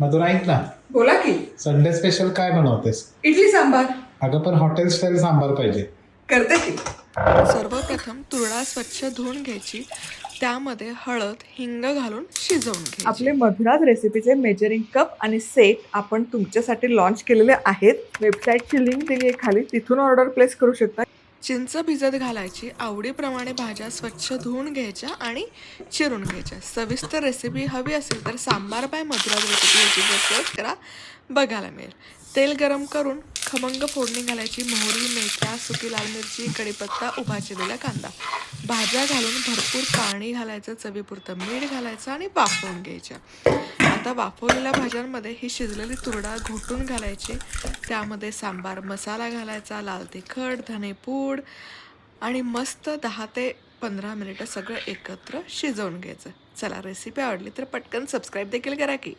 मधुरा ऐक ना. बोला की. संडे स्पेशल काय बनवतेस? इडली सांबार. अगं पण हॉटेल स्टाईल सांबार पाहिजे. करते की. सर्वप्रथम तुरडा स्वच्छ धुवून घ्यायची. त्यामध्ये हळद हिंग घालून शिजवून घ्यायची. आपले मधुराज रेसिपीचे मेजरिंग कप आणि सेट आपण तुमच्यासाठी लॉन्च केलेले आहेत. वेबसाईटची लिंक दिली आहे खाली. तिथून ऑर्डर प्लेस करू शकता. चिंच भिजत घालायची आवडीप्रमाणे भाज्या स्वच्छ धुवून घ्यायच्या आणि चिरून घ्यायच्या. सविस्तर रेसिपी हवी असेल तर सांबार बाय मधुराज रेसिपी याची सर्च करा बघायला मिळेल. तेल गरम करून खमंग फोडणी घालायची मोहरी मेथ्या सुकी लाल मिरची कढीपत्ता उभा चिरलेला कांदा. भाज्या घालून भरपूर पाणी घालायचं चवीपुरतं मीठ घालायचं आणि वाफवून घ्यायच्या आता वाफवलेल्या भाज्यांमध्ये ही शिजलेली तुरडा घोटून घालायची. त्यामध्ये सांबार मसाला घालायचा लाल तिखट धनेपूड आणि मस्त दहा ते पंधरा मिनिटं सगळं एकत्र शिजवून घ्यायचं. चला रेसिपी आवडली तर पटकन सबस्क्राईब देखील करा की.